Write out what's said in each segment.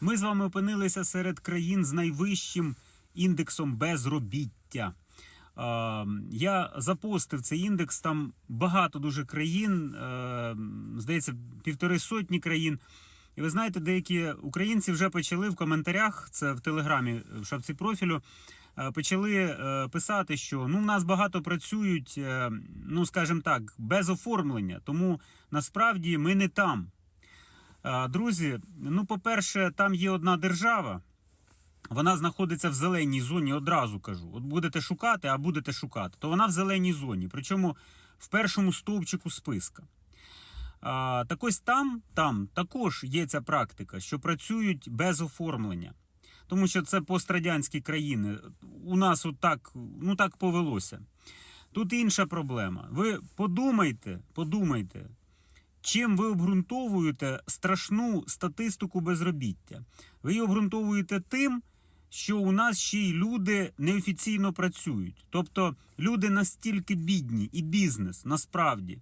Ми з вами опинилися серед країн з найвищим індексом безробіття. Е, Я запостив цей індекс. Там багато дуже країн, е, здається, півтори сотні країн. І ви знаєте, деякі українці вже почали в коментарях, це в телеграмі в шапці профілю. е, Почали писати, що ну в нас багато працюють, ну скажімо так, без оформлення. Тому насправді ми не там. Е, Друзі, ну по-перше, там є одна держава. Вона знаходиться в зеленій зоні, одразу кажу. От будете шукати, а будете шукати, то вона в зеленій зоні, причому в першому стовпчику списка. А, так ось там, там також є ця практика, що працюють без оформлення. Тому що це пострадянські країни. У нас от так, ну так повелося. Тут інша проблема. Ви подумайте, подумайте, чим ви обґрунтовуєте страшну статистику безробіття. Ви її обґрунтовуєте тим, що у нас ще й люди неофіційно працюють. Тобто люди настільки бідні, і бізнес насправді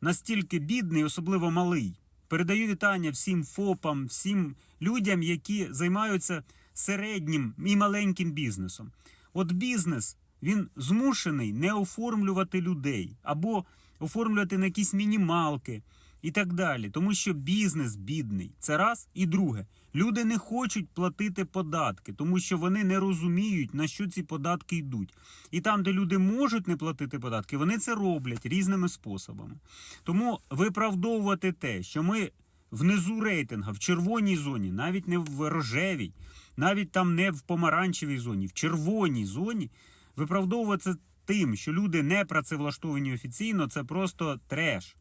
настільки бідний, особливо малий. Передаю вітання всім ФОПам, всім людям, які займаються середнім і маленьким бізнесом. От бізнес він змушений не оформлювати людей або оформлювати на якісь мінімалки і так далі. Тому що бізнес бідний. Це раз і друге. Люди не хочуть платити податки, тому що вони не розуміють, на що ці податки йдуть. І там, де люди можуть не платити податки, вони це роблять різними способами. Тому виправдовувати те, що ми внизу рейтинга, в червоній зоні, навіть не в рожевій, навіть там не в помаранчевій зоні, в червоній зоні, виправдовувати тим, що люди не працевлаштовані офіційно, це просто треш.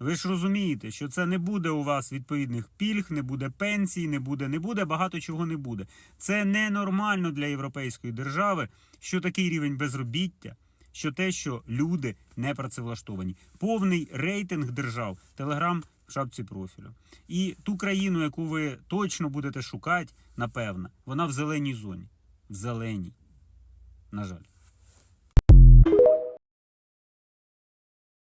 Ви ж розумієте, що це не буде у вас відповідних пільг, не буде пенсій, не буде, не буде, багато чого не буде. Це ненормально для європейської держави, що такий рівень безробіття, що те, що люди не працевлаштовані. Повний рейтинг держав, телеграм в шапці профілю. І ту країну, яку ви точно будете шукати, напевно, вона в зеленій зоні. В зеленій. На жаль.